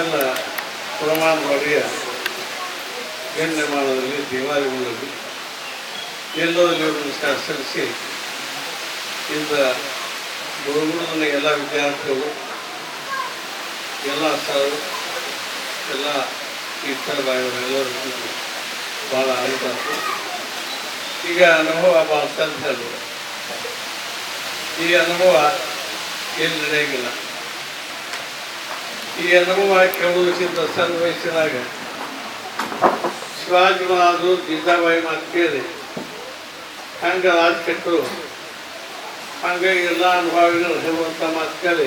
ಎಲ್ಲ ಪ್ರಮಾಣದೊಳಗೆ ಗಣ್ಯಮಾನದಲ್ಲಿ ದೇವಾಲಯಗಳಲ್ಲಿ ಎಲ್ಲೋ ಒಂದು ಸಲ್ಲಿಸಿ ಇಂದ ಗುರುಗುರುವಿನ ಎಲ್ಲ ವಿದ್ಯಾರ್ಥಿಗಳು, ಎಲ್ಲ ಸರ್, ಎಲ್ಲ ಟೀಚರ್ ಎಲ್ಲರೂ ಭಾಳ ಆಯ್ತು ಈಗ ಅನುಭವ ಭಾಳ ಚಂದ ಈ ಅನುಭವ ಎಲ್ಲಿ ನಡೆಯಂಗಿಲ್ಲ. ಈ ಅನುಭವ ಕೇಳುವುದಕ್ಕಿಂತ ಸಣ್ಣ ವಯಸ್ಸಿನಾಗ. ಶಿವಾಜಿ ಮಹಾರಾಜರು ಜಿಂದಾಬಾಯಿ ಮಾತು ಕೇಳಿ, ಹಂಗೆ ರಾಜ ಕೆಟ್ಟರು ಹಂಗೆ ಎಲ್ಲ ಅನುಭವಿಗಳು ಹೇಳುವಂಥ ಮಾತು ಕೇಳಿ.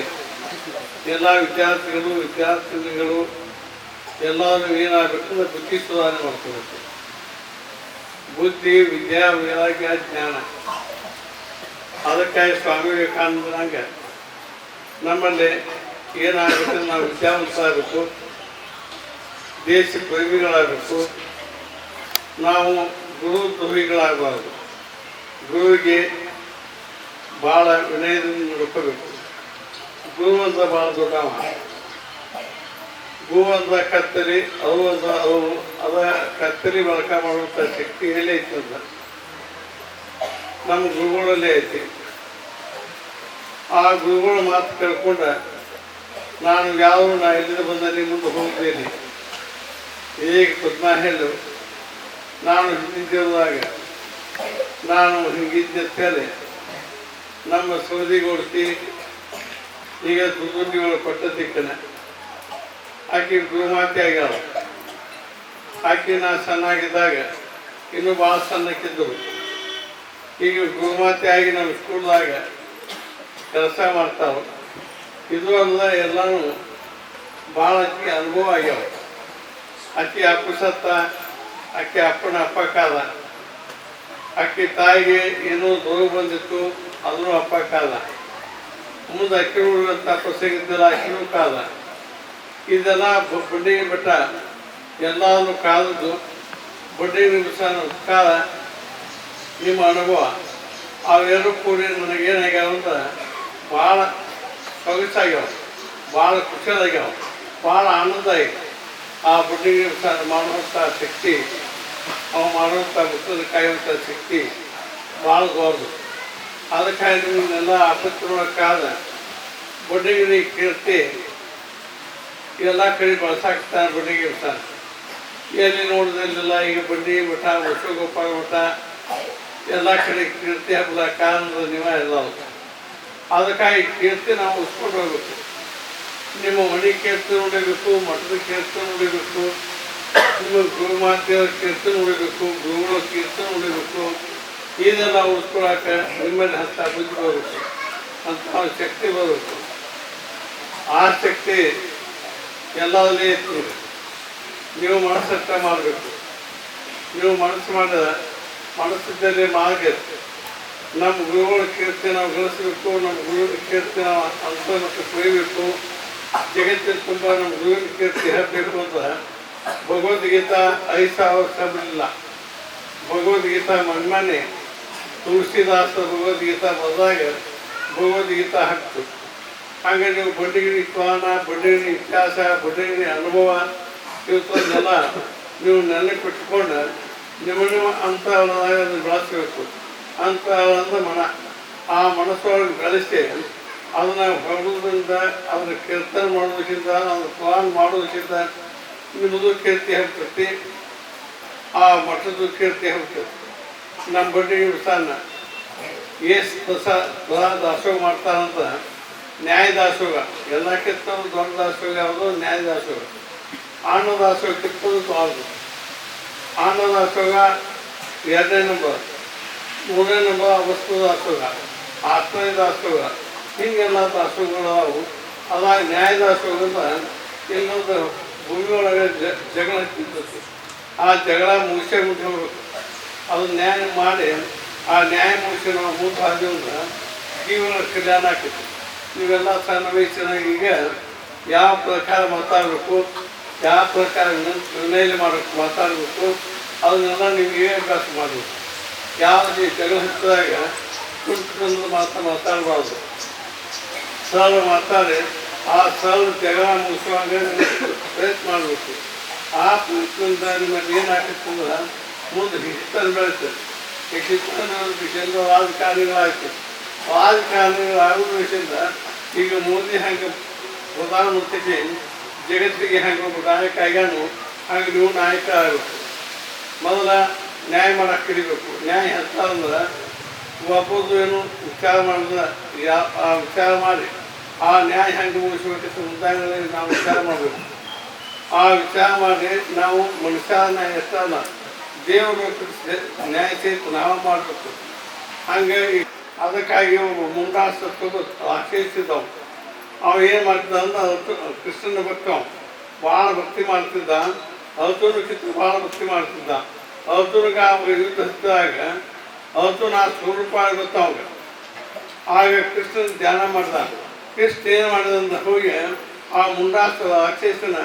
ಎಲ್ಲ ವಿದ್ಯಾರ್ಥಿಗಳು, ವಿದ್ಯಾರ್ಥಿನಿಗಳು ಎಲ್ಲರೂ ಏನಾಗಬೇಕು ಬುದ್ಧಿ ಸುಧಾರಣೆ ಮಾಡ್ಕೋಬೇಕು. ಬುದ್ಧಿ, ವಿದ್ಯಾ, ವೈರಾಗ್ಯ, ಜ್ಞಾನ. ಅದಕ್ಕಾಗಿ ಸ್ವಾಮಿ ವಿವೇಕಾನಂದರಂಗೆ ನಮ್ಮಲ್ಲಿ ಏನಾಗಬೇಕು ನಾವು ವಿದ್ಯಾವಂತ ಆಗಬೇಕು ದೇಶ ಪ್ರೇಮಿಗಳಾಗಬೇಕು, ನಾವು ಗುರು ದ್ರೋಹಿಗಳಾಗಬಾರ್ದು ಗುರುವಿಗೆ ಭಾಳ ವಿನಯದಿಂದ ನೋಡ್ಕೋಬೇಕು. ಗುರು ಅಂತ ಭಾಳ ದೊಡ್ಡವ ಗು ಅಂತ ಕತ್ತರಿ, ಅವು ಅಂತ ಅವು. ಅದ ಕತ್ತರಿ ಬಳಕ ಮಾಡುವಂಥ ಶಕ್ತಿ ಎಲ್ಲಿ ಐತಿ ಅಂತ ನಮ್ಮ ಗುರುಗಳಲ್ಲೇ ಐತಿ. ಆ ಗುರುಗಳ ಮಾತು ಕೇಳ್ಕೊಂಡ ನಾನು ಯಾವ ನಾ ಎಲ್ಲಿಂದ ಬಂದಲ್ಲಿ ಮುಂದೆ ಹೋಗ್ತೀನಿ ಹೇಗೆ ಪದ್ಮ ಹೇಳು. ನಾನು ಹಿಂದಿದ್ದಾಗ ನಾನು ಹಿಂಗಿದ್ದ ನಮ್ಮ ಸೋದಿಗೊಳಿಸಿ ಈಗ ದುರ್ಗುಂಡಿಗಳು ಕೊಟ್ಟ ಸಿಕ್ಕನೆ ಆಕೆ ಗುರುಮಾತೆ ಆಗ್ಯಾವ ಆಕೆ ನಾ ಸಣ್ಣಾಗಿದ್ದಾಗ ಇನ್ನೂ ಭಾಳ ಸಣ್ಣಕ್ಕಿದ್ದವು ಈಗ ಗುರುಮಾತೆ ಆಗಿ ನಮ್ಮ ಸ್ಕೂಲ್ದಾಗ ಕೆಲಸ ಮಾಡ್ತಾವ ಇದು ಅಂದ್ರೆ ಎಲ್ಲಾನು ಭಾಳ ಅಕ್ಕಿ ಅನುಭವ ಆಗ್ಯಾವ. ಅಕ್ಕಿ ಅಪ್ಪ ಸತ್ತ, ಅಕ್ಕಿ ಅಪ್ಪನ ಅಪ್ಪ ಕಾಲ ಅಕ್ಕಿ ತಾಯಿಗೆ ಏನೋ ರೋಗ ಬಂದಿತ್ತು, ಅದನ್ನು ಅಪ್ಪ ಕಾಲ ಮುಂದೆ ಅಕ್ಕಿ ಉಳಿದಂಥ ಪ್ರಸಂಗಿದ್ದಲ್ಲ ಅಕ್ಕಿನೂ ಕಾಲ ಇದೆಲ್ಲ ಬಡ್ಡಿ ಬೆಟ್ಟ ಎಲ್ಲಾನು ಕಾಲದ್ದು ಬಡ್ಡಿ ನಿಮಿಷ ಕಾಲ ನಿಮ್ಮ ಅನುಭವ. ಅವೆರಡು ಕೂಡಿ ನನಗೇನಾಗ್ಯಾವ ಅಂದ್ರೆ ಭಾಳ ಸೊಗಸಾಗ್ಯಾವ ಭಾಳ ಖುಷಿಯಾಗ್ಯಾವ ಭಾಳ ಆನಂದ ಐತಿ ಆ ಬಡ್ಡಿ ನಿಮಿಷ ಮಾಡುವಂಥ ಶಕ್ತಿ, ಅವು ಮಾಡುವಂಥ ಮುತ್ತದ ಕಾಯುವಂಥ ಶಕ್ತಿ ಭಾಳ ದೊಡ್ಡದು ಅದಕ್ಕಾಗಿ ನಿಮ್ಮನ್ನೆಲ್ಲ ಮಾಡೋಕ್ಕಾದ ಬಡ್ಡಿಗಿರಿ ಕೀರ್ತಿ, ಎಲ್ಲ ಕಡೆ ಬಳಸಾಕ್ತಾರೆ ಬಡ್ಡಿಗೆ ಇರ್ತಾನೆ ಎಲ್ಲಿ ನೋಡಿದಲ್ಲೆಲ್ಲ ಈಗ ಬಡ್ಡಿ ಮಠ, ವಿಶ್ವಗೋಪಾಲ ಮಠ, ಎಲ್ಲ ಕಡೆ ಕೀರ್ತಿ ಹಬ್ಬದ ಕಾರಣದ ನೀವ ಎಲ್ಲ ಅದಕ್ಕಾಗಿ ಕೀರ್ತಿ ನಾವು ಉಳಿಸ್ಕೊಂಡು ಹೋಗ್ಬೇಕು. ನಿಮ್ಮ ಮನೆ ಕೀರ್ತಿ ನೋಡಬೇಕು, ಮಠದ ಕೀರ್ತಿ ನೋಡಬೇಕು, ನಿಮ್ಮ ಗುರುಮಾತೆಯವ್ರ ಕೀರ್ತಿ ನೋಡಬೇಕು ಗುರುಗಳ ಕೀರ್ತಿ ನೋಡಬೇಕು. ಇದೆಲ್ಲ ಉಳಿಸ್ಕೊಳಕ್ಕೆ ನಿಮ್ಮಲ್ಲಿ ಹತ್ತ ಬುದ್ಧಿ ಬರಬೇಕು ಅಂತ ಶಕ್ತಿ ಬರಬೇಕು ಆ ಶಕ್ತಿ ಎಲ್ಲದರಲ್ಲಿ ಐತಿ. ನೀವು ಮನಸ್ಸತ್ತ ಮಾಡಬೇಕು. ನೀವು ಮನಸ್ಸು ಮಾಡಿದ ಮನಸ್ಸಿದ್ದಲ್ಲಿ ಮಾರ್ಗ ನಮ್ಮ ಗುರುಗಳ ಕೀರ್ತಿ ನಾವು ಗಳಿಸಬೇಕು ನಮ್ಮ ಗುರುವಿನ ಕೀರ್ತಿ ನಾವು ಅಂತ ಮತ್ತು ಕುರಿಬೇಕು ಜಗತ್ತಿನ ತುಂಬ ನಮ್ಮ ಗುರುವಿನ ಕೀರ್ತಿ ಹೇಳಬೇಕು ಅಂತ. ಭಗವದ್ಗೀತಾ ಐದು ಸಾವಿರ ಇಲ್ಲ ಭಗವದ್ಗೀತಾ ಮನ್ಮನೆ, ತುಳಸಿದಾಸ ಭಗವದ್ಗೀತಾ ಬಂದಾಗ ಭಗವದ್ಗೀತಾ ಹಾಕ್ತು ಹಾಗೆ ನೀವು ಬಡ್ಡಿಗಿರಿ ಪ್ರಾಣ ಬಡ್ಡಿಗಿರಿ ಇತಿಹಾಸ, ಬಡ್ಡಿಗಿರಿ ಅನುಭವ, ಇವತ್ತನ್ನೆಲ್ಲ ನೀವು ನೆನಪಿಟ್ಕೊಂಡು ನಿಮ್ಮ ನಿಮ್ಮ ಅಂತ ಬೆಳೆಸ್ಬೇಕು. ಅಂತರಂದ ಮನ. ಆ ಮನಸ್ಸೊಳಗೆ ಬೆಳೆಸಿ ಅದನ್ನ ಹೊರಡೋದ್ರಿಂದ ಅದನ್ನ ಕೀರ್ತನೆ ಮಾಡೋದಕ್ಕಿಂತ ಅದನ್ನ ಪ್ಲಾನ್ ಮಾಡೋದಕ್ಕಿಂತ ನಿಮ್ಮದು ಕೀರ್ತಿ ಹೋಗ್ತೈತಿ. ಆ ಮಠದ ಕೀರ್ತಿ ಹೋಗ್ತೈತಿ. ನಮ್ಮ ಬಡ್ಡಿ ಸ್ಥಾನ ಏಸ್ ದಸ ದಾಸೋಗ ಮಾಡ್ತಾರಂತ ನ್ಯಾಯ ದಾಸೋಗ ಎಲ್ಲಕ್ಕಿಂತ ದೊಡ್ಡ ದಾಸೋಗ ಯಾವುದು? ನ್ಯಾಯ ದಾಸೋಗ ಆನ ದಾಸೋಗ ಕಿತ್ತದು ದೊಡ್ಡದು ಆನ ದಾಸೋಗ ಎರಡನೇ ನಂಬರ್. ಮೂರನೇ ನಂಬರ್ ವಸ್ತು ದಾಸೋಗ ಆತ್ಮೀಯ ದಾಸೋಗ ಹೀಗೆಲ್ಲ ದಾಸೋಗಗಳು ಅವು. ಅದ ನ್ಯಾಯ ದಾಸೋಗದ ಇನ್ನೊಂದು ಭೂಮಿ ಒಳಗೆ ಜಗಳ ಹತ್ತಿರ್ತೈತಿ ಆ ಜಗಳ ಮುಗಿಸೇ ಮುಗಿಸ್ಬೇಕು ಅದು ನ್ಯಾಯ ಮಾಡಿ, ಆ ನ್ಯಾಯ ಮುಗಿಸಿ ನಾವು ಮುಂದೆ ಹಾದಿ ಜೀವನ ಕಲ್ಯಾಣ ಆಗ್ತೈತಿ. ಇವೆಲ್ಲ ಸಣ್ಣ ಈಗ ಯಾವ ಪ್ರಕಾರ ಮಾತಾಡಬೇಕು, ಯಾವ ಪ್ರಕಾರ ನಿರ್ಣಯ ಮಾಡಬೇಕು, ಮಾತಾಡಬೇಕು, ಅದನ್ನೆಲ್ಲ ನೀವು ಅಭ್ಯಾಸ ಮಾಡಬೇಕು? ಯಾವುದೇ ಜಗಳ ಹತ್ತಿದಾಗ ಕುಂತ್ಕೊಂಡು ಮಾತಾ ಮಾತಾಡಬಾರ್ದು. ಸರಳ ಮಾತಾಡಿ, ಆ ಸರ್ ಜಗಳ ಮುಗಿಸುವಾಗ ಪ್ರಯತ್ನ ಮಾಡಬೇಕು. ಆ ಪ್ರಯತ್ನದಿಂದ ನಿಮ್ಮಲ್ಲಿ ಅಂದ್ರೆ ಮುಂದೆ ಹಿಡಿತನ ಬೆಳೀತದೆ. ಈ ಹಿಸ್ತನ ವಿಷಯದಿಂದ ರಾಜಕಾರಣಿಗಳಾಗ್ತದೆ ರಾಜಕಾರಣಿಗಳಾಗುವ ವಿಷಯದಿಂದ ಈಗ ಮೋದಿ ಹಂಗೆ ಪ್ರಧಾನಮಂತ್ರಿಗೆ ಜಗತ್ತಿಗೆ ಹಂಗೆ ಒಬ್ಬ ನಾಯಕ ಆಗ್ಯಾನು, ಹಂಗೆ ನೀವು ನಾಯಕ ಆಗುತ್ತೆ ಮೊದಲ ನ್ಯಾಯ ಮಾಡಕ್ಕೆ ಕಲಿಬೇಕು. ನ್ಯಾಯ ಅಂತ ಅಂದ್ರೆ ಒಬ್ಬದು ಏನು ವಿಚಾರ ಮಾಡಿದ್ರೆ ಯಾ ಆ ವಿಚಾರ ಮಾಡಿ, ಆ ನ್ಯಾಯ ಹೆಂಗೆ ಮುಗಿಸ್ಬೇಕಂತ ಮುಂದಾಗಲೇ ನಾವು ವಿಚಾರ ಮಾಡಬೇಕು. ಆ ವಿಚಾರ ಮಾಡಿ ನಾವು ಮನುಷ್ಯ ನ್ಯಾಯ ಎಷ್ಟಲ್ಲ ದೇವರು ನ್ಯಾಯ ಸೇರಿ ನಾವು ಮಾಡಬೇಕು. ಹಾಗಾಗಿ ಅದಕ್ಕಾಗಿ ಒಬ್ಬ ಮುಂಡಾಸ ತಗೋ ಆಚರಿಸಿದವು ಅವ ಏನು ಮಾಡ್ತಿದ್ದ ಅಂದ್ರೆ ಅವತ್ತು ಕೃಷ್ಣನ ಭಕ್ತ. ಭಾಳ ಭಕ್ತಿ ಮಾಡ್ತಿದ್ದ ಚಿತ್ರ ಭಾಳ ಭಕ್ತಿ ಮಾಡ್ತಿದ್ದ. ಅವತೂನಿಗೆ ಅವಾಗ ಯುದ್ಧ ಹತ್ತಿದಾಗ ನಾ ಸ್ವರೂಪ ಗೊತ್ತ ಅವಾಗ ಆಗ ಕೃಷ್ಣನ ಧ್ಯಾನ ಮಾಡ್ದ ಕೃಷ್ಣ ಏನು ಮಾಡಿದಂತ ಹೋಗಿ ಆ ಮುಂಡಾಸ ಅಕ್ಷೇಸನ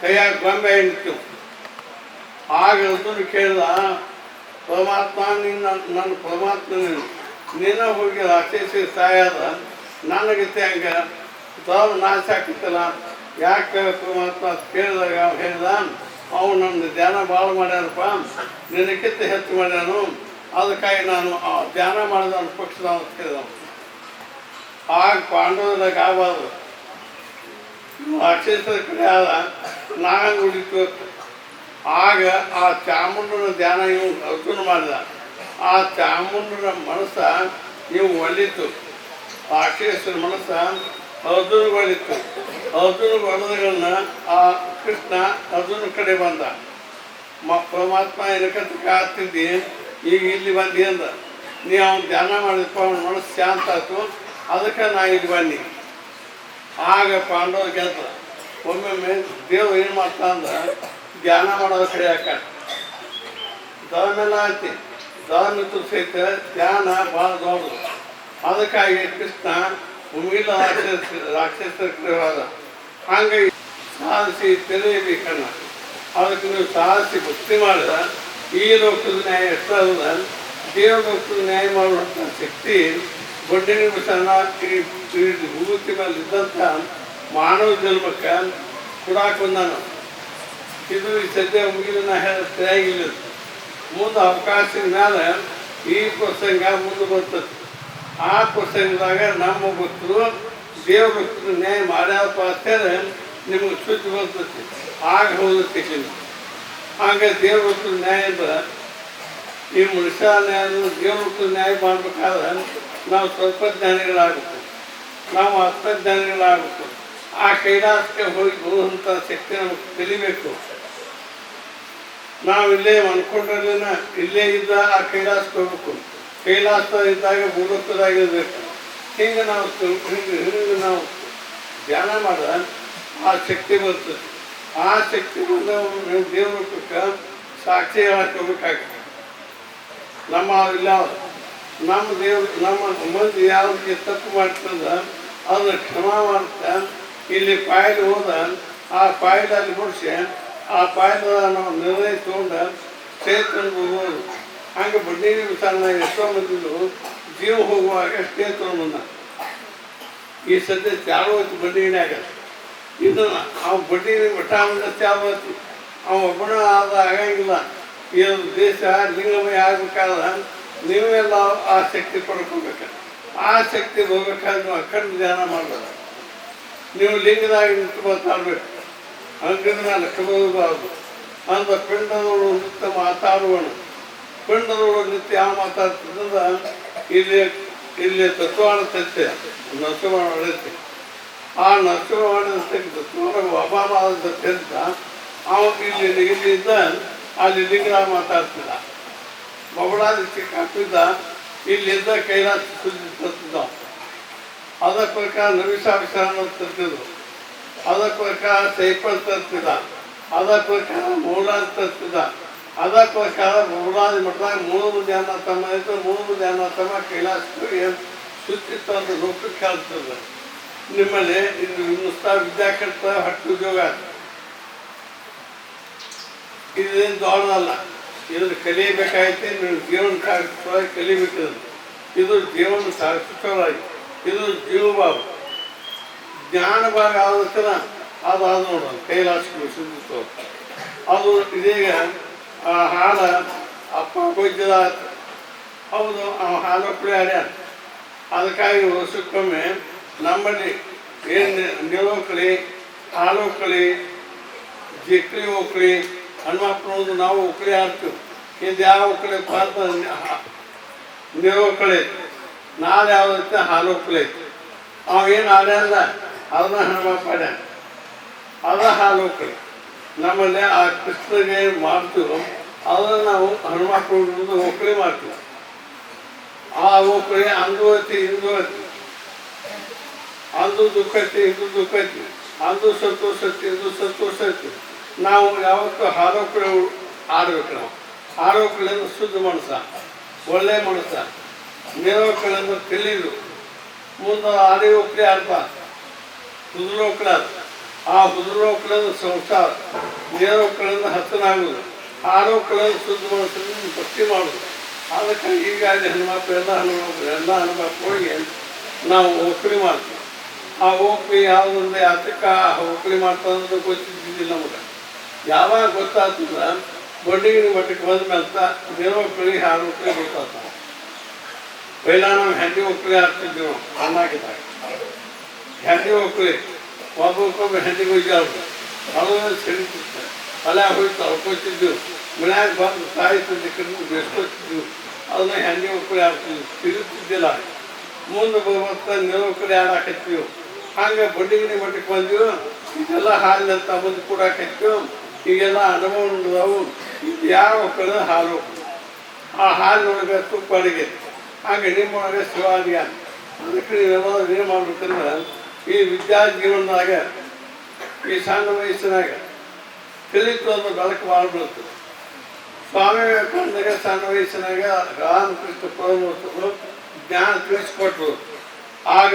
ಕೈಯಾಗ ಗೊಂಬೆ ನಿಂತು ಆಗ ಅವತೂನು ಕೇಳ್ದ, ಪರಮಾತ್ಮ ನಿನ್ನ ನನ್ನ ಪರಮಾತ್ಮ ನೀನು. ನೀನ ಹೋಗಿ ಅಕ್ಷೇಸಿ ಸಾಯದ ನನಗೆ ಹಂಗೆ. ತಾವು ನಾಶ ಆಗ್ತಿತ್ತಲ್ಲ. ಯಾಕೆ ಪರಮಾತ್ಮ? ಕೇಳಿದಾಗ ಹೇಳ್ದ ಅವು ನನ್ನ ಧ್ಯಾನ ಭಾಳ ಮಾಡ್ಯಾನಪ್ಪ. ನಿನಕ್ಕಿಂತ ಹೆಚ್ಚು ಮಾಡ್ಯಾನು. ಅದಕ್ಕಾಗಿ ನಾನು ಆ ಧ್ಯಾನ ಮಾಡಿದ ಪಕ್ಷದ ಅಂತ ಕೇಳಿದ ಆಗ ಪಾಂಡವದಾಗ ಆಗಬಾರ್ದು. ಅಕ್ಷೇತ್ರ ಕಡೆ ಆದ ನಾಗಂಗ್ ಉಳಿತು ಆಗ ಆ ಚಾಮುಂಡನ ಧ್ಯಾನ ಇವು ಅರ್ಜುನ ಮಾಡಿದ. ಆ ಚಾಮುಂಡನ ಮನಸ್ಸ ಇವು ಒಲಿತು ಅಕ್ಷೇಶ್ವರ ಮನಸ್ಸ ಅರ್ಜುನ ಬಂದಿತ್ತು ಅರ್ಜುನ ಬಂದಗಳನ್ನ ಆ ಕೃಷ್ಣ ಅರ್ಜುನ ಕಡೆ ಬಂದ. ಮ, ಪರಮಾತ್ಮ ಏನಕ್ಕಂತ ಕಾಡ್ತಿದ್ದಿ ಈಗ ಇಲ್ಲಿ ಬಂದಿ ಅಂದ. ನೀ ಅವನು ಧ್ಯಾನ ಮಾಡಿದಪ್ಪ ಅವನ ಮನಸ್ಸು ಶಾಂತ ಆಯ್ತು. ಅದಕ್ಕೆ ನಾ ಇಲ್ಲಿ ಬನ್ನಿ ಆಗ ಪಾಂಡವ ಗೆದ್ದ ಒಮ್ಮೊಮ್ಮೆ ದೇವ್ರು ಏನು ಮಾಡ್ತಾ ಅಂದ್ರೆ ಧ್ಯಾನ ಮಾಡೋದು ಕಡೆ ಹಾಕ. ದಾನೆಲ್ಲ ಐತಿ ದಾನಿತ್ತು ಸಹಿತ ಧ್ಯಾನ ಭಾಳ ದೊಡ್ಡದು. ಅದಕ್ಕಾಗಿ ಕೃಷ್ಣ ಭೂಮಿಲ ರಾಕ್ಷಸ ರಾಕ್ಷಸ ಗ್ರಹದ ಹಂಗೆ ಸಾಹಸಿ ಸಾಧಿಸಿ ತೆರೆಯಬೇಕನ್ನ ಅದಕ್ಕೆ ನೀವು ಸಾಧಿಸಿ ಭಕ್ತಿ ಮಾಡಿದ ಈ ಲೋಕದ ನ್ಯಾಯ ಎಷ್ಟಲ್ಲ. ದೇವ ಲೋಕದ ನ್ಯಾಯ ಮಾಡುವಂಥ ಶಕ್ತಿ ಬಡ್ಡಿನ ಸಣ್ಣ ಭೂಮಿ ಮೇಲೆ ಇದ್ದಂಥ ಮಾನವ ಜನ್ಮಕ್ಕೆ ಕೊಡಾಕ್ ಬಂದಾನ ಇದು ಸದ್ಯ ಮುಗಿದ ನಾ ಹೇಳಾಗಿಲ್ಲ ಮುಂದೆ ಅವಕಾಶದ ಮೇಲೆ ಈ ಪ್ರಸಂಗ ಮುಂದೆ ಬರ್ತದೆ. ಆ ಪ್ರಸಂಗದಾಗ ನಮ್ಮ ಗೊತ್ತು, ದೇವ್ರ ಗೊತ್ತು, ನ್ಯಾಯ ಮಾಡ್ಯಾವಪ್ಪ ಅಂತಂದ್ರೆ ನಿಮಗೆ ಶುದ್ಧ ಬರ್ತೈತಿ ಆಗ ಹೋಗುತ್ತೆ ಹಂಗೆ ದೇವ್ರ ಗೊತ್ತು, ನ್ಯಾಯ ಅಂದ್ರೆ ಈ ಮನುಷ್ಯ ನ್ಯಾಯ ದೇವ್ರ ಗೊತ್ತು, ನ್ಯಾಯ ಮಾಡ್ಬೇಕಾದ್ರೆ ನಾವು ಸ್ವಲ್ಪ ಜ್ಞಾನಿಗಳಾಗುತ್ತೆ ನಾವು ಆತ್ಮಜ್ಞಾನಿಗಳಾಗಬೇಕು ಆ ಕೈಲಾಸಕ್ಕೆ ಹೋಗಿ ಬರುವಂಥ ಶಕ್ತಿ ನಮಗೆ ನಾವು ಇಲ್ಲೇ ಅನ್ಕೊಂಡ್ರಲ್ಲಿನ ಇಲ್ಲೇ ಇದ್ದ ಆ ಕೈಲಾಸಕ್ಕೆ ಹೋಗ್ಬೇಕು. ಕೈಲಾಸ ಇದ್ದಾಗ ಭೂಲೋಕದಾಗಿರ್ಬೇಕು ಹಿಂಗೆ ನಾವು ಹಿಂಗೆ ಹಿಂಗೆ ನಾವು ಧ್ಯಾನ ಮಾಡಿದ ಆ ಶಕ್ತಿ ಬರ್ತದೆ. ಆ ಶಕ್ತಿ ಬಂದ ದೇವರ ಸಾಕ್ಷಿ ಹಾಕೋಬೇಕಾಗ್ತದೆ. ನಮ್ಮ ಇಲ್ಲ, ನಮ್ಮ ದೇವ್ರ ನಮ್ಮ ಮಂದಿ ಯಾವ್ದು ತಪ್ಪು ಮಾಡ್ತದ ಅದನ್ನ ಕ್ಷಮ ಮಾಡ್ತಾ, ಇಲ್ಲಿ ಪಾಯಲ್ ಹೋದ, ಆ ಪಾಯಲಲ್ಲಿ ಮುಡಿಸಿ ಆ ಪಾಯಲ ನಾವು ನಿರ್ಣಯ ತಗೊಂಡು ಕ್ಷೇತ್ರ ಹೋಗೋದು. ಹಂಗೆ ಬಡ್ಡಿ ವಿಚಾರಣೆ ಎಷ್ಟೋ ಮಂದಿದು ಜೀವ ಹೋಗುವಾಗ ಸ್ಟೇ ತೊಗೊಂಬಂದ ಈ ಸದ್ಯ ಚಾಲು ಹೋಯ್ತು ಆಗತ್ತೆ. ಇದು ಅವ ಬಡ್ಡಿ ಮಠ ಮುಂದೆ ಚಾಲು ಹೋಯ್ತು. ಅವ ಒಬ್ಬನ ಆದ ಆಗಂಗಿಲ್ಲ ಈ ದೇಶ ಲಿಂಗಮಯ ಆಗ್ಬೇಕಾದ್ರೆ ನೀವೆಲ್ಲ ಆ ಶಕ್ತಿ ಪಡ್ಕೋಬೇಕು ಆ ಶಕ್ತಿ ಹೋಗ್ಬೇಕಾದ್ರೆ ಅಖಂಡ ಧ್ಯಾನ ಮಾಡಬೇಕು. ನೀವು ಲಿಂಗದಾಗ ನಿಂತು ಮಾತಾಡ್ಬೇಕು. ಅಂಗದ ಮೇಲೆ ಕಲೋಬಾರದು ಅಂದ ಪಿಂಡದವರು ನಿತ್ಯ ಪಿಂಡದವರು ನಿತ್ಯ ಯಾವ ಮಾತಾಡ್ತಿದ್ದ ಇಲ್ಲಿ ಇಲ್ಲಿ ತತ್ವಾಣ ತತ್ಯ ನರಸಿಂಹ ಹೊಡೆಯುತ್ತೆ ಆ ನರಸಿಂಹವಾಣಿದ ತತ್ವಾಣ ಅಭಾವ ತೆಂತ ಅವ ಇಲ್ಲಿ ಇಲ್ಲಿದ್ದ ಅಲ್ಲಿ ಲಿಂಗರಾಗ ಮಾತಾಡ್ತಿದ್ದ. ಬಬಳಾದಿತ್ಯ ಕಾಪಿದ್ದ ಇಲ್ಲಿಂದ ಕೈಲಾಸ ಸುದ್ದಿ ತರ್ತಿದ್ದ ಅದ ಪ್ರಕಾರ ನವಿಸಾಭಿಷಾನ ತರ್ತಿದ್ರು ಅದ ಪ್ರಕಾರ ಸೈಪಲ್ ತರ್ತಿದ್ದ ಅದ ಪ್ರಕಾರ ಅಂತ ತರ್ತಿದ್ದ ಅದ ಪ್ರಕಾರ ಮೂಲಾದಿ ಮಠದಾಗ ಮೂರು ಧ್ಯಾನ ತಮ್ಮ ಇತ್ತು. ಮೂರು ಧ್ಯಾನ ತಮ್ಮ ಕೈಲಾಸಕ್ಕೆ ಏನು ಸುತ್ತಿ ಅಂತ ರೂಪ ಕೇಳ್ತದ. ನಿಮ್ಮಲ್ಲಿ ಇದು ಇನ್ನುಸ್ತಾ ವಿದ್ಯಾಕರ್ತ ಹಟ್ಟು ಉದ್ಯೋಗ ಇದೇನು ಅಲ್ಲ. ಇದನ್ನು ಕಲಿಯಬೇಕಾಯ್ತು ನೀವು ಜೀವನ ಸಾಗಿಸೋವಾಗಿ ಕಲಿಬೇಕು ಇದು ಜೀವನ ಸಾಗಿಸೋವಾಗಿ ಇದು ಜೀವಭಾವ ಜ್ಞಾನ ಭಾಗ ಆದಕ್ಕನ ಅದು ಅದು ನೋಡೋದು ಕೈಲಾಸ ಸಿದ್ಧಿತ್ತು ಅದು ಇದೀಗ ಆ ಹಾಡ ಅಪ್ಪ ಕೊಯ್ತದ ಹೌದು ಅವ ಹಾಲು ಕುಡಿ ಹಾಡ್ಯಾನ ಅದಕ್ಕಾಗಿ ವರ್ಷಕ್ಕೊಮ್ಮೆ ನಮ್ಮಲ್ಲಿ ಏನು ನಿಲೋಕಳಿ ಹಾಲೋಕಳಿ ಜಿಕ್ಳಿ ಹೋಗ್ಲಿ ಹನುಮಪ್ಪನದು ನಾವು ಒಕ್ಕಳಿ ಆಡ್ತೀವಿ ಇದು ಯಾವ ಒಕ್ಕಳಿ ಪಾತ್ರ ನಿರೋಕಳಿ? ನಾಳೆ ಯಾವ್ದೈತೆ ಹಾಲು ಒಕ್ಕಳಿ ಅವೇನು ಆಡ್ಯಾನ ಅದನ್ನ ಹನುಮಪ್ಪ ಆಡ್ಯಾನ ಅದ ಹಾಲು ಒಕ್ಕಳಿ ನಮ್ಮಲ್ಲಿ ಆ ಕೃಷ್ಣಗೆ ಮಾಡ್ತೀವೋ ಅದನ್ನು ನಾವು ಹನುಮಪ್ಪನ ಒಕ್ಕಳಿ ಮಾಡ್ತೀವಿ ಆ ಒಕ್ಕಳಿ ಅಂದು ಐತಿ ಹಿಂದೂ ಐತಿ. ಅಂದು ದುಃಖ ಐತಿ, ಇಂದು ದುಃಖ ಐತಿ. ಅಂದು ಸಂತೋಷ ಐತಿ, ಇಂದು ಸಂತೋಷ ಐತಿ. ನಾವು ಯಾವತ್ತೂ ಹಾರೋಕಳೆ ಆಡ್ಬೇಕು ನಾವು. ಹಾರೋಕಳೆಂದು ಶುದ್ಧ ಮನಸ್ಸ, ಒಳ್ಳೆ ಮನಸ್ಸ. ಮೇರೋಕಳೆಂದು ತಿಳಿದು ಮುಂದೆ ಆಡಿ ಒಕ್ಕಳಿ ಆಡ್ಬಾರ್ದು. ಕುದುರೋಕಳ ಆ ಕುದುರೋಕಳೆಂದು ಸಂಸಾರ ನೇರೋಕಳೆಂದು ಹತ್ತನಾಗುವುದು ಆರೋಕಳೆಂದು ಶುದ್ಧ ಮನಸ್ಸನ್ನು ಭಕ್ತಿ ಮಾಡುವುದು. ಅದಕ್ಕೆ ಈಗಾಗಲೇ ಹನುಮಪ್ಪ ಎಲ್ಲ ಹನುಮಪ್ಪ ಎಲ್ಲ ಹನುಮಪ್ಪ ಹೋಗಿ ನಾವು ಓಕಳಿ ಮಾಡ್ತೀವಿ. ಆ ಓಕಳಿ ಯಾವುದಂದ್ರೆ ಅದಕ್ಕೆ ಆ ಮಾಡ್ತಾರೆ ಮಾಡ್ತಂದ್ರೆ ಗೊತ್ತಿದ್ದಿಲ್ಲ ನಮಗೆ. ಯಾವಾಗ ಗೊತ್ತಾಗ್ತದ? ಬಡ್ಡಿಗಿನ ಮಟ್ಟಕ್ಕೆ ಬಂದ ಮೇಲೆ ಒಕ್ಕಳಿ ಹಾಡು ಒಕ್ಕಳಿ ಗೊತ್ತಾಗ್ತದೆ. ಪೈಲ ನಾವು ಹೆಂಡಿ ಒಕ್ಕಳಿ ಹಾಕ್ತಿದ್ವಿ ನಾವು ಹೆಂಡಿ ಒಕ್ಕಳಿ ಒಬ್ಬೊಬ್ಬೊಬ್ಬ ಹೆಣ್ಣಿಗೆ ಒಯ್ಯಾಳು ಅದನ್ನು ಸಿಡಿತಿತ್ತು ಅಲ್ಲ ಹೋಗಿ ಅಳ್ಕೊತಿದ್ದೆವು ಮನ್ಯಾಗ ಬಂದು ತಾಯಿ ತಂದೆ ಕಡೆ ಬೆಸ್ಕೊತಿದ್ವು ಅದನ್ನ ಹೆಣ್ಣಿ ಒಕ್ಕಳಿ ಆಡ್ತಿದ್ವಿ ತಿರುಗ್ತಿದ್ದಿಲ್ಲ ಮುಂದೆ ಬರ್ತಾ ನೆಲೊಕ್ಕಳಿ ಆಡಾಕತ್ತೀವಿ ಹಂಗೆ ಬಡ್ಡಿಗಿನಿ ಮಟ್ಟಕ್ಕೆ ಬಂದೀವಿ ಇದೆಲ್ಲ ಹಾಲಿನಂತ ಮುಂದೆ ಕೂಡಾಕತ್ತೀವಿ ಈಗೆಲ್ಲ ಅನುಭವ ಇದು ಯಾವ ಒಕ್ಕಳ ಹಾಲು ಆ ಹಾಲಿನೊಳಗೆ ತುಪ್ಪ ಅಡಿಗೆ ಹಾಗೆ ನಿಮ್ಮೊಳಗೆ ಅಡುಗೆ ಅದಕ್ಕೆ ನೀವೆಲ್ಲ ಏನು ಮಾಡ್ಬೇಕಂದ್ರೆ ಈ ವಿದ್ಯಾ ಜೀವನದಾಗ ಈ ಸಣ್ಣ ವಯಸ್ಸಿನಾಗ ಕಲಿತು ಅನ್ನೋ ಬೆಳಕು ಬೀಳ್ತದೆ ಸ್ವಾಮಿ ವಿವೇಕಾನಂದಗೆ ಸಣ್ಣ ವಯಸ್ಸಿನಾಗ ರಾಮಕೃಷ್ಣ ಪರಮಹಂಸರು ಜ್ಞಾನ ತಿಳಿಸ್ಕೊಟ್ರು. ಆಗ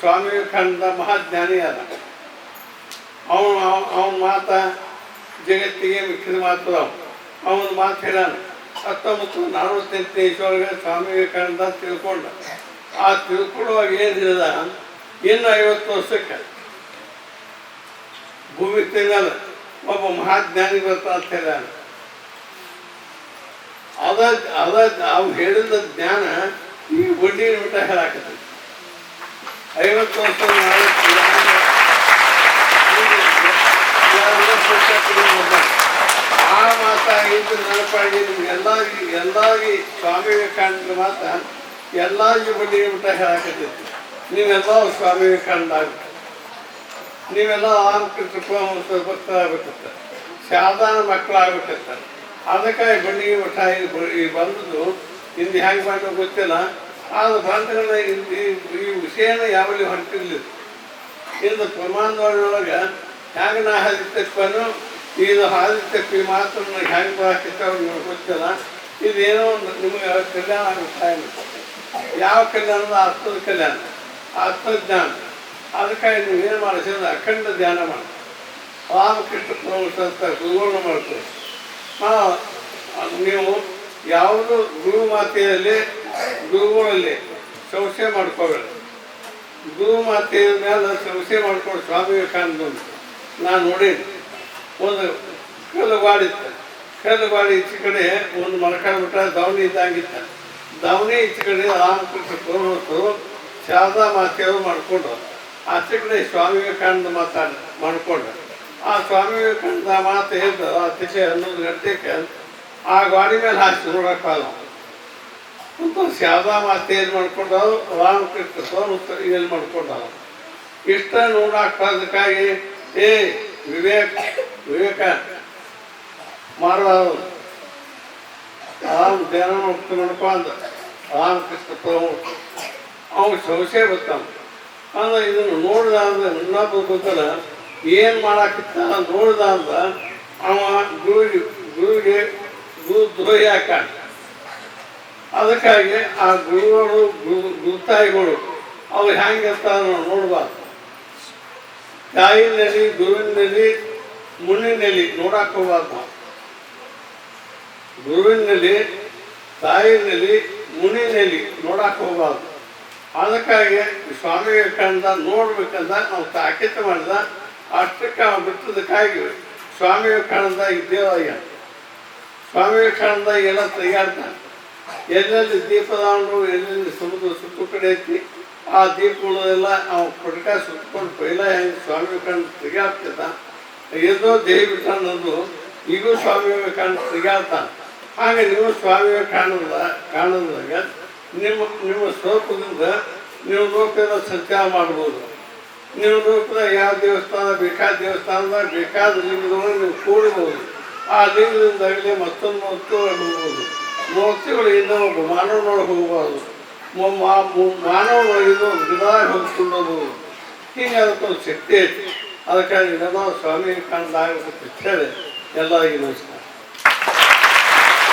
ಸ್ವಾಮಿ ವಿವೇಕಾನಂದ ಮಹಾಜ್ಞಾನಿ ಅದ ಅವನು ಅವನ ಮಾತ ಜಗತ್ತಿಗೆ ಮಿಕ್ಕಿದ ಮಾತು ಅವನ ಮಾತು ಹೇಳಾನ ಹತ್ತೊಂಬತ್ತು ನಲವತ್ತೆಂಟನೇ ಇಸ್ವೊಳಗೆ ಸ್ವಾಮಿ ವಿವೇಕಾನಂದ ತಿಳ್ಕೊಂಡ. ಆ ತಿಳ್ಕೊಳ್ಳುವಾಗ ಏನು ಹೇಳಿದ? ಇನ್ನು ಐವತ್ತು ವರ್ಷಕ್ಕೆ. ಭೂಮಿ ತಿನ್ನಲ್ಲ ಒಬ್ಬ ಮಹಾಜ್ಞಾನಿ ಬರ್ತಾ ಅಂತ ಹೇಳ್ಯಾನ. ಅದ ಅದ ಅವ್ರು ಹೇಳಿದ ಜ್ಞಾನ ಈ ಬಡ್ಡಿನ ಬಿಟ್ಟ ಹೇಳಾಕತ್ತೆ ಐವತ್ತು ವರ್ಷ ಆ ಮಾತಾಗಿದ್ದು ನೆನಪಾಗಿ ನಿಮ್ಗೆ ಎಲ್ಲಾಗಿ ಎಲ್ಲಾಗಿ ಸ್ವಾಮಿ ವಿವೇಕಾನಂದ ಮಾತ ಎಲ್ಲಾಗಿ ಬಡ್ಡಿ ಊಟ ಹೇಳಾಕತ್ತೈತಿ. ನೀವೆಲ್ಲ ಸ್ವಾಮಿ ವಿವೇಕಾನಂದ ಆಗುತ್ತೆ ನೀವೆಲ್ಲ ಪರಮಹಂಸರ ಭಕ್ತರಾಗಬೇಕಂತ ಸಾಧಾರಣ ಮಕ್ಕಳಾಗಬೇಕಂತ ಅದಕ್ಕಾಗಿ ಬಣ್ಣಿಗೆ ಮಠ ಇಲ್ಲಿ ಈ ಬಂದದ್ದು ಇಂದು ಹೆಂಗೆ ಮಾಡೋ ಗೊತ್ತಿಲ್ಲ. ಆದ್ರೆ ಬಂಧಗಳ ಈ ವಿಷಯನ ಯಾವಲ್ಲಿ ಹೊರಟಿರ್ಲಿಲ್ಲ. ಇಂದು ಪ್ರಮಾಣದೊಳಗೆ ಹೆಂಗೆ ನಾ ಹಾದಿತ್ತಪ್ಪನು ಇದು ಹಾದಿತ್ತಪ್ಪಿ ಮಾತ್ರ ನನಗೆ ಹೆಂಗೆ ಬರಾಕಿತ್ತಾವ ನಿಮಗೆ ಗೊತ್ತಿಲ್ಲ. ಇದೇನೋ ಒಂದು ನಿಮಗೆ ಕಲ್ಯಾಣ ಆಗುತ್ತೆ ಯಾವ ಕಲ್ಯಾಣದ ಅರ್ಥದ ಕಲ್ಯಾಣ? ಅರ್ಥದ ಜ್ಞಾನ ಅದಕ್ಕಾಗಿ ನೀವು ಏನು ಮಾಡಿಸಿದ್ರೆ ಅಖಂಡ ಧ್ಯಾನ ಮಾಡಿ ರಾಮಕೃಷ್ಣ ಅಂತ ಮಾಡ್ತೀವಿ ಹಾಂ ನೀವು ಯಾವುದು ಗುರು ಮಾತೆಯಲ್ಲಿ, ಗುರುಗಳಲ್ಲಿ ಸಂಶಯ ಮಾಡ್ಕೋಬೇಡ. ಗುರು ಮಾತೆಯ ಮೇಲೆ ಸಂಶಯ ಮಾಡ್ಕೊಂಡು ಸ್ವಾಮಿ ವಿವೇಕಾನಂದ ನಾನು ನೋಡಿದ್ದೆ ಒಂದು ಕಲ್ಲು ಬಾಡಿತ್ತು ಕಲ್ಲು ಬಾಡಿ ಈಚೆ ಕಡೆ ಒಂದು ಮರಕಾಡು ಬಿಟ್ಟ ದವಣಿ ಇದ್ದಂಗಿತ್ತ ದವಣಿ ಈಚೆ ಕಡೆ ರಾಮಕೃಷ್ಣ ಪರಮಹಂಸರು ಶಾರದಾ ಮಾತೆಯವರು ಮಾಡ್ಕೊಂಡ್ರು. ಆಚೆ ಕಡೆ ಸ್ವಾಮಿ ವಿವೇಕಾನಂದ ಮಾತಾಡ ಮಾಡಿಕೊಂಡು ಆ ಸ್ವಾಮಿ ವಿವೇಕಾನಂದ ಮಾತು ಹೇಳ್ದ ಅತಿಶಯ ಹನ್ನೊಂದು ಗಂಟೆಗೆ ಆ ಗಾಡಿ ಮೇಲೆ ಹಾಕಿ ನೋಡೋಕ್ಕಾಗಲ್ಲ ಅಂತ ಶಾರದಾ ಮಾತೆ ಏನು ಮಾಡ್ಕೊಂಡವು ರಾಮಕೃಷ್ಣ ಉತ್ತರ ಏನು ಮಾಡ್ಕೊಂಡವು ಇಷ್ಟ ನೋಡಕ್ಕಾಗಿ ಏ ವಿವೇಕ್ ವಿವೇಕ ಮಾಡುವ ರಾಮ್ ಧ್ಯಾನ ಮಾಡ್ಕೊಂಡು ಮಾಡ್ಕೊಂಡ ರಾಮಕೃಷ್ಣ ಪರಮಹಂಸ ಅವ್ನು ಸಂಶಯ ಬರ್ತಾನ ಅಂದ್ರೆ ಇದನ್ನು ನೋಡಿದ ಅಂದ್ರೆ ಇನ್ನೊಬ್ಬ ಗೊತ್ತಲ್ಲ, ಏನು ಮಾಡಾಕಿತ್ತ ನೋಡಿದ ಅಂದ ಅವ ಗುರುವಿಗೆ ಗುರುವಿಗೆ ಗುರು ದ್ರೋಹಿ ಹಾಕ ಅದಕ್ಕಾಗಿ ಆ ಗುರುಗಳು ಗುರು ಗುರುತಾಯಿಗಳು, ಅವ್ರು ಹೆಂಗಿರ್ತಾರ ನೋಡ್ಬಾರ್ದು. ತಾಯಿನಲ್ಲಿ ಗುರುವಿನಲ್ಲಿ ನೆಲೆ ನೋಡಾಕ್ ಹೋಗ್ಬಾರ್ದು ನಾವು. ಗುರುವಿನಲ್ಲಿ ತಾಯಿನಲ್ಲಿ ಮುನಿನಲ್ಲಿ ನೋಡಾಕ್ ಹೋಗ್ಬಾರ್ದು. ಅದಕ್ಕಾಗಿ ಸ್ವಾಮಿ ವಿವೇಕಾನಂದ ನೋಡ್ಬೇಕಂದ ನಾವು ತಾಕೀತು ಮಾಡಿದ ಅಷ್ಟಕ್ಕೆ ಅವ್ನು ಬಿಟ್ಟದಕ್ಕಾಗಿ ಸ್ವಾಮಿ ವಿವೇಕಾನಂದ ಇದ್ದೇವಯ್ಯ ಸ್ವಾಮಿ ವಿವೇಕಾನಂದ ಎಲ್ಲ ತೆಗಿಯಾಡ್ತಾನೆ ಎಲ್ಲೆಲ್ಲಿ ದೀಪದಾಂಡು ಎಲ್ಲೆಲ್ಲಿ ಸಮುದ್ರ ಸುತ್ತು ಕಡೆ ಐತಿ, ಆ ದೀಪಗಳೆಲ್ಲ ನಾವು ಪುಟಕ ಸುತ್ತಕೊಂಡು ಪೈಲ ಹೆಂಗೆ ಸ್ವಾಮಿ ವಿವೇಕಾನಂದ ತೆಗಾಡ್ತಿದ್ದ ಎಲ್ಲೋ ದೇವಿ ಬಿಟ್ಟನಂದು ಈಗೂ ಸ್ವಾಮಿ ವಿವೇಕಾನಂದ ತೆಗಿಯಾಡ್ತಾನೆ ಹಾಗೆ ನೀವು ಸ್ವಾಮಿ ವಿವೇಕಾನಂದ ಕಾಣದಾಗ ನಿಮ್ಮ ನಿಮ್ಮ ಸ್ವರೂಪದಿಂದ ನೀವು ಲೋಕದ ಸಂಚಾರ ಮಾಡ್ಬೋದು. ನೀವು ಲೋಕದ ಯಾವ ದೇವಸ್ಥಾನ, ಬೇಕಾದ ದೇವಸ್ಥಾನದ ಬೇಕಾದ ಲಿಂಗದೊಳಗೆ ನೀವು ಕೂಡಬಹುದು. ಆ ಲಿಂಗದಿಂದಾಗಲಿ ಮತ್ತೊಂದು ಮತ್ತು ಹೋಗ್ಬೋದು ಇನ್ನು ಒಬ್ಬ ಮಾನವನೊಳಗೆ ಹೋಗಬಾರ್ದು. ಮಾನವನೊಳಗಿಂದ ಒಂದು ಗಿಡದಾಗ ಹೋಗ್ಕೊಂಡು ಹೀಗೆ ಅದಕ್ಕೊಂದು ಶಕ್ತಿ ಐತಿ. ಅದಕ್ಕಾಗಿ ನಮ್ಮ ಸ್ವಾಮಿ ಕಾಣದ ಆಗಬೇಕು ಹೇಳಿ ಎಲ್ಲರಿಗೂ ನಮಸ್ಕಾರ.